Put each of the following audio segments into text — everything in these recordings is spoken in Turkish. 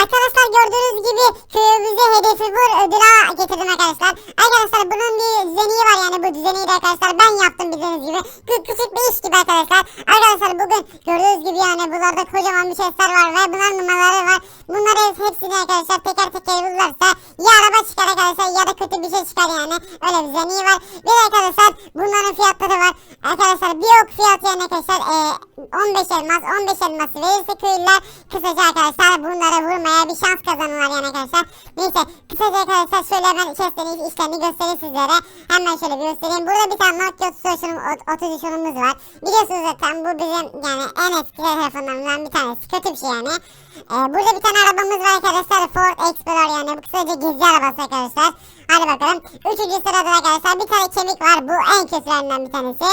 Arkadaşlar gördüğünüz gibi köyümüze hedefi vur ödülü getirdim arkadaşlar. Arkadaşlar bunun bir düzeniği var yani bu düzeniği de arkadaşlar ben yaptım bildiğiniz gibi. Kü- küçük bir iş gibi arkadaşlar. Arkadaşlar bugün gördüğünüz gibi yani buralarda kocaman bir sesler var ve bunların numaraları var. Bunları hepsini arkadaşlar teker teker bulurlarsa ya araba çıkar arkadaşlar ya da kötü bir şey çıkar yani. Öyle bir düzeniği var. Bir arkadaşlar bunların fiyatları var. Arkadaşlar bir ok fiyatı yani arkadaşlar e, 15 elmas 15 elması verirse köylüler kısaca arkadaşlar bunlara vurmaya bir şans kazanırlar yani arkadaşlar. Neyse kısaca arkadaşlar şöyle ben chestlerin işlerini göstereyim sizlere. Hemen şöyle bir göstereyim. Burada bir tane Nokia 33 33 onumuz var. Biliyorsunuz zaten bu bizim yani en eski telefonlarımızdan bir tanesi. Kötü bir şey yani. Ee, burada bir tane arabamız var arkadaşlar. Ford Explorer yani. Bu kısaca gizli arabası arkadaşlar. Hadi bakalım. Üçüncü sırada arkadaşlar bir tane kemik var. Bu en kötülerinden bir tanesi.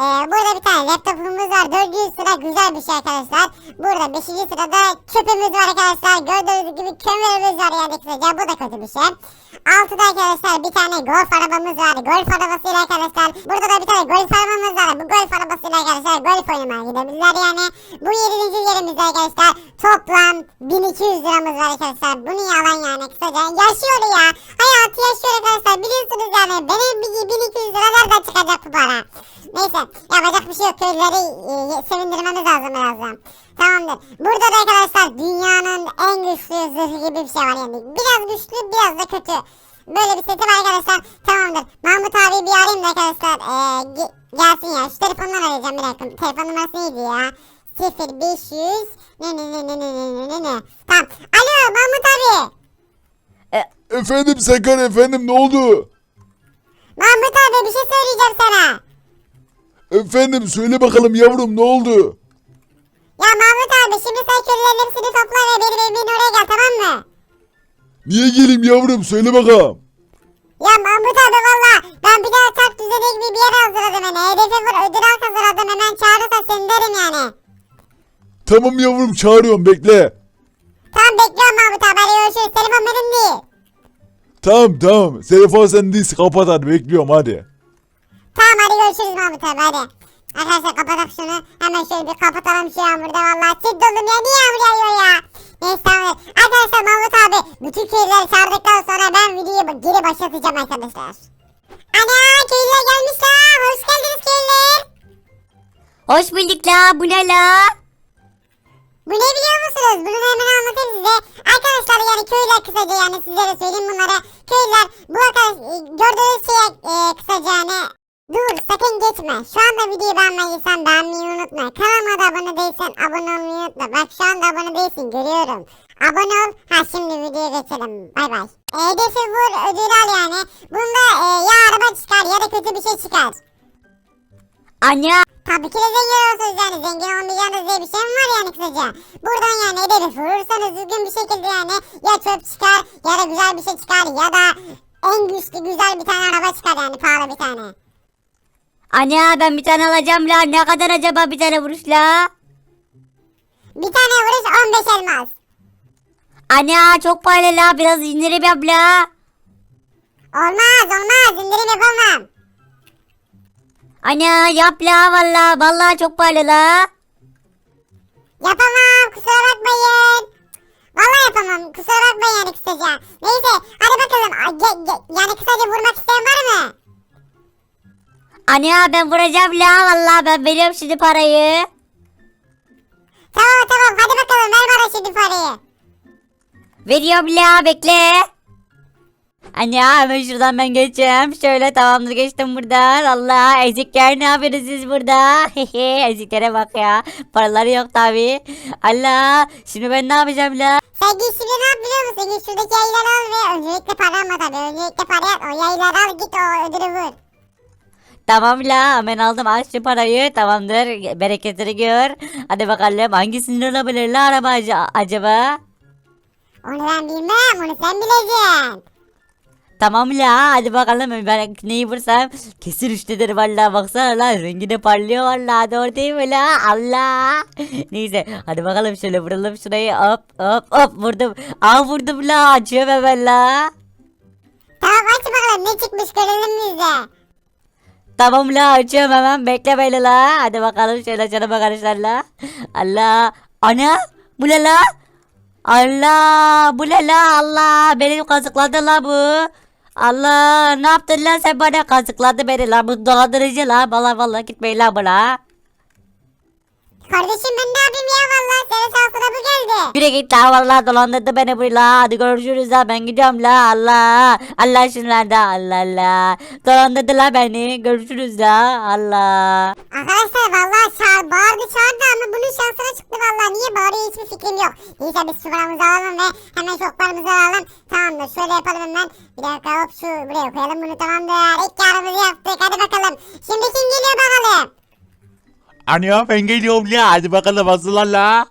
Ee, burada bir tane laptopumuz var. Dördüncü sıra güzel bir şey arkadaşlar. Burada beşinci sırada çöpümüz var arkadaşlar. Gördüğünüz gibi kömürümüz var yani kısaca. Bu da kötü bir şey. Altıda arkadaşlar bir tane golf arabamız var. Golf arabasıyla arkadaşlar. Burada da bir tane golf arabamız var. Bu golf arabasıyla arkadaşlar golf oynamaya gidebilirler yani. Bu yedinci yerimizde arkadaşlar toplam 1200 liramız var arkadaşlar. Bu niye yalan yani kısaca. Yaşıyor ya. Hayatı yaşıyor arkadaşlar. Biliyorsunuz yani benim bir 1200 lira nereden çıkacak bu para. Neyse yapacak bir şey yok. Köylüleri e, sevindirmemiz lazım birazdan. Tamamdır. Burada da arkadaşlar dünyanın en güçlü zırhı gibi bir şey var yani. Biraz güçlü biraz da kötü. Böyle bir seti var arkadaşlar. Tamamdır. Mahmut abi bir arayayım da arkadaşlar. Ee, ge- gelsin ya. Şu telefondan arayacağım bir dakika. Telefon numarası neydi ya? 0500 ne ne ne ne ne ne ne ne ne. Tamam. Alo Mahmut abi. Efendim Sakar efendim ne oldu? Mahmut abi bir şey söyleyeceğim sana. Efendim söyle bakalım yavrum ne oldu? Ya Mahmut abi şimdi sen köylülerin hepsini topla ve benim evimin oraya gel tamam mı? Niye geleyim yavrum söyle bakalım. Ya Mahmut abi valla ben bir daha çarp düzeni gibi bir yer hazırladım hani. Hedefe vur ödül hazırladım hemen çağırırsa seni derim yani. Tamam yavrum çağırıyorum bekle. Tamam bekliyorum Mahmut abi hadi görüşürüz. Telefon benim değil. Tamam tamam telefon sendeyse kapat hadi bekliyorum hadi. Tamam hadi görüşürüz Mahmut abi hadi. Arkadaşlar kapatak şunu. Hemen şöyle bir kapatalım şu yağmurda valla. Çift doldum ya niye yağmur yağıyor ya? Neyse tamam. Arkadaşlar Mahmut abi bütün köylüleri çağırdıktan sonra ben videoyu geri başlatacağım arkadaşlar. Ana köylüler gelmişler. Hoş geldiniz köylüler. Hoş bulduk la bu ne la? Bu ne biliyor musunuz? Bunu hemen anlatayım size. Arkadaşlar yani köyler kısaca yani sizlere söyleyeyim bunlara. Köyler bu arkadaş e, gördüğünüz şeye e, kısaca yani Dur sakın geçme. Şu anda videoyu beğenmediysen beğenmeyi unutma. Kanalıma da abone değilsen abone olmayı unutma. Bak şu anda abone değilsin görüyorum. Abone ol. Ha şimdi videoya geçelim. Bay bay. E, hedefi vur ödül al yani. Bunda e, ya araba çıkar ya da kötü bir şey çıkar. Ana Tabii ki de zengin olursunuz yani. Zengin olmayacağınız diye bir şey mi var yani kısaca? Buradan yani hedefi vurursanız düzgün bir şekilde yani ya çöp çıkar ya da güzel bir şey çıkar ya da en güçlü güzel bir tane araba çıkar yani pahalı bir tane. ana ben bir tane alacağım la ne kadar acaba bir tane vuruş la? Bir tane vuruş 15 elmas. Ana çok pahalı la biraz indirim yap la. Olmaz olmaz indirim yapamam. Ana yap la valla valla çok pahalı la. Yapamam kusura bakmayın. Vallahi yapamam kusura bakmayın yani kısaca. Neyse hadi bakalım A- ge- ge- yani kısaca vurmak isteyen var mı? Ana ben vuracağım la valla ben veriyorum şimdi parayı. Tamam tamam hadi bakalım ver bana şimdi parayı. Veriyorum la bekle. Ana hemen şuradan ben geçeceğim. Şöyle tamamdır geçtim buradan. Allah ezikler ne yapıyorsunuz siz burada? Eziklere bak ya. Paraları yok tabi. Allah şimdi ben ne yapacağım la? Sen git şimdi ne yap biliyor musun? Git şuradaki yayları al ve öncelikle para alma tabii. Öncelikle para at. O yayları al git o ödülü vur. Tamam la hemen aldım aç şu parayı tamamdır bereketleri gör. Hadi bakalım hangisini olabilir la araba ac- acaba? Onu ben bilmem. Onu sen bileceksin. Tamam la hadi bakalım ben neyi vursam kesin üçtedir valla baksana la rengi de parlıyor valla doğru değil mi la Allah. Neyse hadi bakalım şöyle vuralım şurayı hop hop hop vurdum. Aa vurdum la açıyorum hemen la. Tamam aç bakalım ne çıkmış görelim biz de. Tamam la açıyorum hemen bekle böyle la. Hadi bakalım şöyle canım arkadaşlar la. Allah. Ana bu ne la? Allah bu ne la Allah beni kazıkladı la bu. Allah ne yaptın lan sen bana? Kazıkladı beni la bu dolandırıcı la valla valla gitmeyin la buna. Kardeşim ben ne yapayım ya valla senin şansına bu geldi. Yürü git la valla dolandırdı beni bu la hadi görüşürüz la ben gidiyorum la Allah. Allah şunlarda Allah Allah. Dolandırdı la beni görüşürüz la Allah. Arkadaşlar valla çağır, bağırdı çağırdı ama bunun şansına çıktı valla. Niye bağırıyor hiçbir fikrim yok. Neyse biz şu paramızı alalım ve hemen şoklarımızı alalım. Tamamdır şöyle yapalım hemen. Bir dakika hop şu buraya koyalım bunu tamamdır. İlk yarımızı yaptık hadi bakalım. Şimdi kim geliyor bakalım. Ana ben geliyorum la hadi bakalım hazırlan la.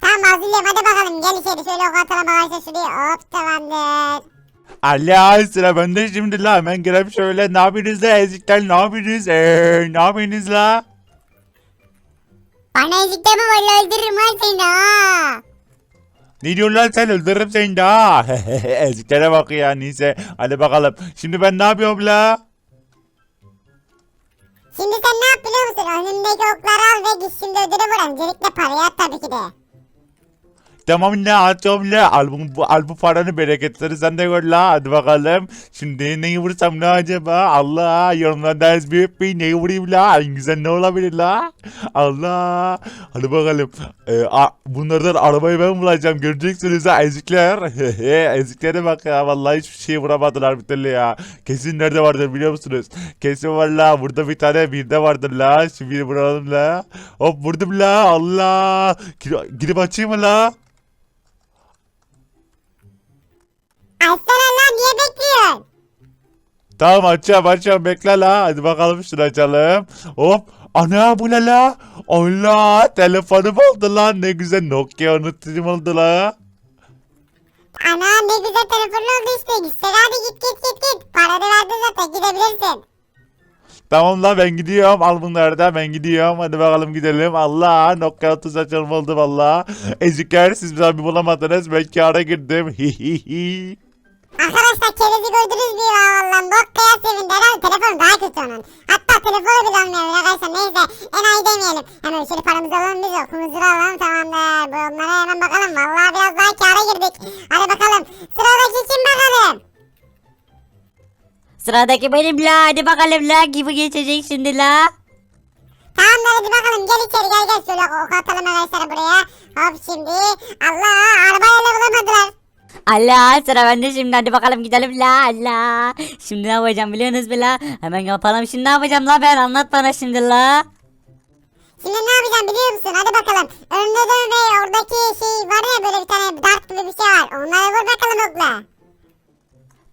Tamam hazırlayayım hadi bakalım. Gel içeri şöyle ok atalım arkadaşlar şuraya. Hop tamamdır. Allah sıra bende şimdi la hemen gireyim şöyle ne yapıyorsunuz la ezikler ne yapıyorsunuz eee ne yapıyorsunuz la? Bana ezik deme valla öldürürüm lan seni ha. Ne diyorsun lan sen öldürürüm seni daha. Eziklere bak ya neyse hadi bakalım. Şimdi ben ne yapıyorum la? Şimdi sen ne yap biliyor musun? Önündeki okları al ve git şimdi ödülü vur. Öncelikle parayı at tabii ki de. Tamam la atıyorum la al bu, bu- al bu paranı bereketleri sen de gör la hadi bakalım. Şimdi neyi vursam ne acaba? Allah yorumlarda ders büyük bir neyi vurayım la en güzel ne olabilir la? Allah hadi bakalım. Ee, a- bunlardan arabayı ben bulacağım göreceksiniz ha ezikler. Eziklere bak ya vallahi hiçbir şey vuramadılar bir türlü ya. Kesin nerede vardır biliyor musunuz? Kesin var la burada bir tane bir de vardır la. Şimdi vuralım la. Hop vurdum la Allah. Gir- Girip açayım mı la? Açsana lan niye bekliyorsun? Tamam açacağım açacağım bekle la. Hadi bakalım şunu açalım. Hop. Ana bu ne la? Allah telefonum oldu lan ne güzel Nokia unutucum oldu la. Ana ne güzel telefon oldu işte. Gitsene hadi git git git git. Paranı verdi zaten gidebilirsin. Tamam la ben gidiyorum al bunları da ben gidiyorum hadi bakalım gidelim Allah Nokia 30 açalım oldu valla Ezikler siz bir abi bulamadınız ben kâra girdim hihihi Arkadaşlar kerezi gördünüz mü ya valla. Nokia sevindi herhalde telefon daha kötü onun. Hatta telefonu bile almıyor arkadaşlar neyse en iyi demeyelim. Hemen şöyle paramızı alalım biz okumuzu da alalım tamamdır. Bu onlara hemen bakalım valla biraz daha kâra girdik. Hadi bakalım sıradaki kim bakalım? Sıradaki benim la hadi bakalım la gibi geçecek şimdi la. Tamamdır hadi bakalım gel içeri gel gel şöyle ok atalım arkadaşlar buraya. Hop şimdi Allah arabayla bulamadılar. Allah sıra bende şimdi hadi bakalım gidelim la Allah. Şimdi ne yapacağım biliyorsunuz mu la? Hemen yapalım şimdi ne yapacağım la ben anlat bana şimdi la. Şimdi ne yapacağım biliyor musun? Hadi bakalım. Önünde de ve oradaki şey var ya böyle bir tane dart gibi bir şey var. Onlara vur bakalım okla.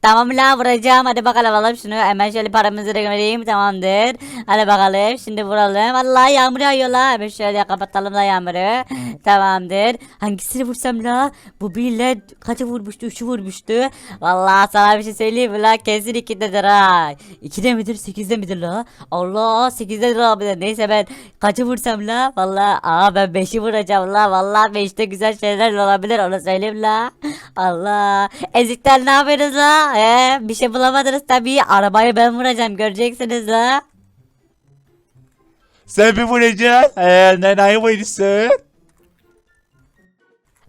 Tamam la vuracağım hadi bakalım alalım şunu hemen şöyle paramızı da vereyim tamamdır. Hadi bakalım şimdi vuralım. Allah yağmur yağıyor la hemen şöyle kapatalım la yağmuru. Tamamdır. Hangisini vursam la? Bu birle kaçı vurmuştu? Üçü vurmuştu. Vallahi sana bir şey söyleyeyim mi la? Kesin ikidedir ha. İkide midir? Sekizde midir la? Allah sekizdedir abi. Neyse ben kaçı vursam la? Vallahi aa ben beşi vuracağım la. Vallahi beşte güzel şeyler olabilir onu söyleyeyim la. Allah. Ezikler ne yapıyorsunuz la? He, bir şey bulamadınız tabii. Arabayı ben vuracağım göreceksiniz la. Sen bir vuracaksın eee ne ne vuruyorsun?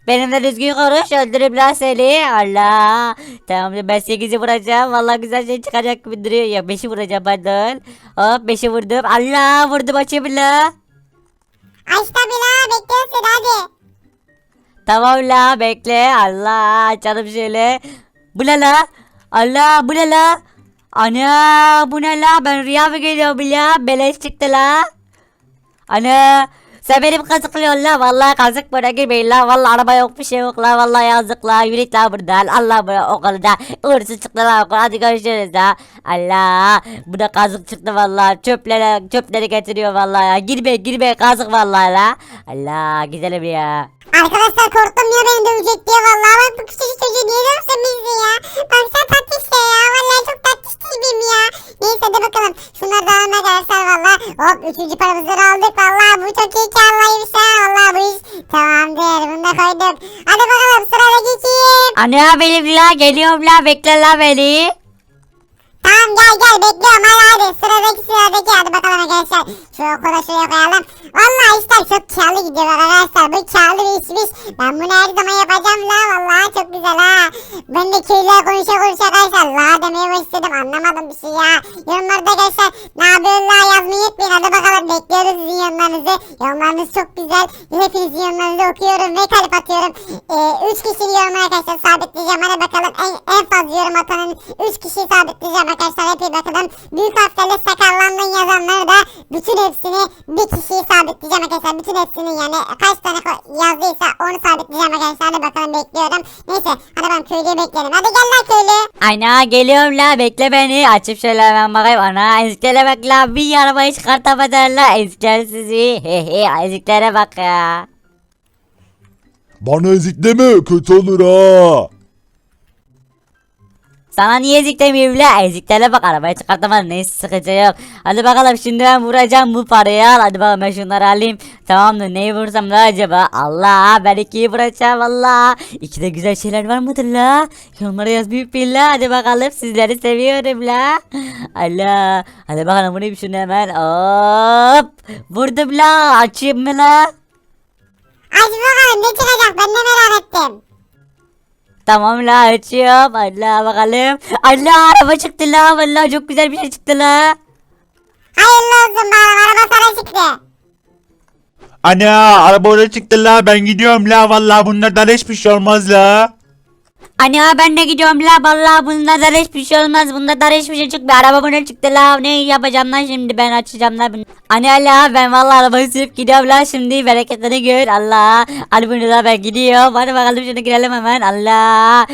Benimle düzgün konuş öldürürüm lan seni. Allah. Tamam ben 8'i vuracağım. Vallahi güzel şey çıkacak gibi duruyor. Ya 5'i vuracağım pardon. Hop 5'i vurdum. Allah vurdum açayım la. Aç tabi la bekliyorum seni hadi. Tamam la bekle. Allah canım şöyle. Bu ne la? Allah bu ne la? Ana bu ne la? Ben rüya mı görüyorum la? Beleş çıktı la. Ana sen benim kazıklıyorsun la. Vallahi kazık buna girmeyin la. Vallahi araba yok bir şey yok la. Vallahi yazık la. Yürü la buradan. Allah bu okulda. Uğursuz çıktı la okul. Hadi görüşürüz la. Allah. Bu da kazık çıktı vallahi. Çöplere, çöpleri getiriyor vallahi ya. Girme girme kazık vallahi la. Allah gidelim ya. Arkadaşlar korktum ya beni dövecek diye vallahi bak bu küçücük çocuğu niye dövsün bizi ya. Bak sen tatlı işte ya vallahi çok tatlı gibiyim ya. Neyse hadi bakalım şunları da alalım arkadaşlar valla. Hop üçüncü paramızı da aldık valla bu çok iyi karlıymış ha valla bu iş. Tamamdır bunu da koyduk. Hadi bakalım sıradaki kim? Ana benim la geliyorum la bekle la beni. Tamam gel gel bekliyorum hadi hadi sıradaki sıradaki hadi bakalım arkadaşlar. Şu okula şuraya koyalım. Vallahi işler çok karlı gidiyor arkadaşlar. Bu karlı bir işmiş. Ben bunu her zaman yapacağım la vallahi çok güzel ha. Ben de köylüye konuşa konuşa arkadaşlar la demeye başladım anlamadım bir şey ya. Yorumlarda arkadaşlar ne yapıyorsun la yazmayı unutmayın. Hadi bakalım bekliyoruz sizin yorumlarınızı. Yorumlarınız çok güzel. Hepinizin yorumlarınızı okuyorum ve kalp atıyorum. Ee, üç kişinin yorumunu arkadaşlar sabitleyeceğim. Hadi bakalım en, en fazla yorum atanın üç kişiyi sabitleyeceğim arkadaşlar. Hep iyi bakalım. Büyük harflerle sakallandın yazanları da bütün hepsini bir kişiyi sabitleyeceğim arkadaşlar. Bütün hepsini yani kaç tane ko- yazdıysa onu sabitleyeceğim arkadaşlar. Hadi bakalım bekliyorum. Neyse hadi ben köylüyü bekleyelim. Hadi gel lan köylü. Ana geliyorum la bekle beni. Açıp şöyle hemen bakayım. Ana eziklere bak la. Bir arabayı çıkartamadılar la. Ezikler sizi. Hehe eziklere bak ya. Bana ezik deme kötü olur ha. Sana niye ezik demeyeyim la? Eziklere bak arabayı çıkartamadım. Neyse sıkıntı yok. Hadi bakalım şimdi ben vuracağım bu parayı al. Hadi bakalım ben şunları alayım. Tamamdır neyi vursam la acaba? Allah ben ikiyi vuracağım Allah. İkide güzel şeyler var mıdır la? Yorumlara yaz büyük bir la. Hadi bakalım sizleri seviyorum la. Allah. Hadi bakalım vurayım şunu hemen. Hop. Vurdum la. Açayım mı la? Aç bakalım ne çıkacak ben de merak ettim. Tamam la açıyorum. Allah bakalım. Allah araba çıktı la. Vallahi çok güzel bir şey çıktı la. Hayırlı olsun bana araba sana çıktı. Ana araba oraya çıktı la ben gidiyorum la vallahi bunlardan hiçbir şey olmaz la. Ana ben de gidiyorum la vallahi bunlardan hiçbir şey olmaz bunlardan hiçbir şey çıkmıyor araba buna çıktı la ne yapacağım lan şimdi ben açacağım la bunu Ana la ben vallahi arabayı sürüp gidiyorum la şimdi bereketini gör Allah Hadi bunu la ben gidiyorum hadi bakalım şunu girelim hemen Allah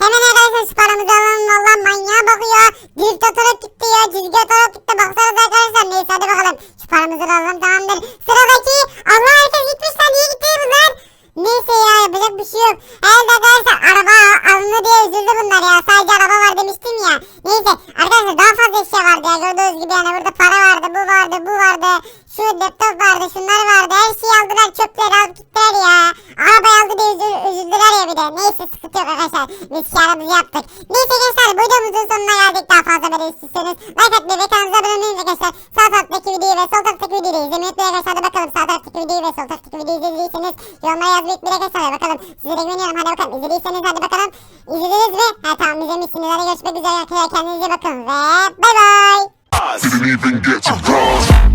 Hemen arkadaşlar şu paramızı alalım valla manyağa bakıyor. Drift atarak gitti ya çizgi atarak gitti. Baksanıza arkadaşlar neyse hadi bakalım. Şu paramızı alalım tamamdır. Sıradaki Allah herkes gitmiş lan niye gitti bunlar? Neyse ya yapacak bir şey yok. Herhalde arkadaşlar araba alındı diye üzüldü bunlar ya. Sadece araba var demiştim ya. Neyse arkadaşlar daha fazla eşya vardı ya. Gördüğünüz gibi yani burada para vardı, bu vardı, bu vardı. Şu laptop vardı, şunlar vardı. Her şeyi aldılar, çöpleri alıp gittiler ya. Arabayı aldı diye üzül- üzüldüler ya bir de. Neyse sıkıntı yok arkadaşlar. Biz karımızı yaptık. Neyse gençler bu videomuzun sonuna geldik. Daha fazla böyle istiyorsanız like atmayı ve kanalımıza abone olmayı arkadaşlar. Sağ taraftaki videoyu ve sol taraftaki videoyu izlemeyi unutmayın arkadaşlar. Bakalım sağ taraftaki videoyu ve sol taraftaki videoyu izlediyseniz yorumlara yazmayı unutmayın arkadaşlar. Bakalım sizlere güveniyorum. Hadi bakalım izlediyseniz hadi bakalım. İzlediniz mi? Ha tamam izlemişsiniz. Hadi görüşmek üzere arkadaşlar. Kendinize bakın ve bay bay. Didn't even get to cross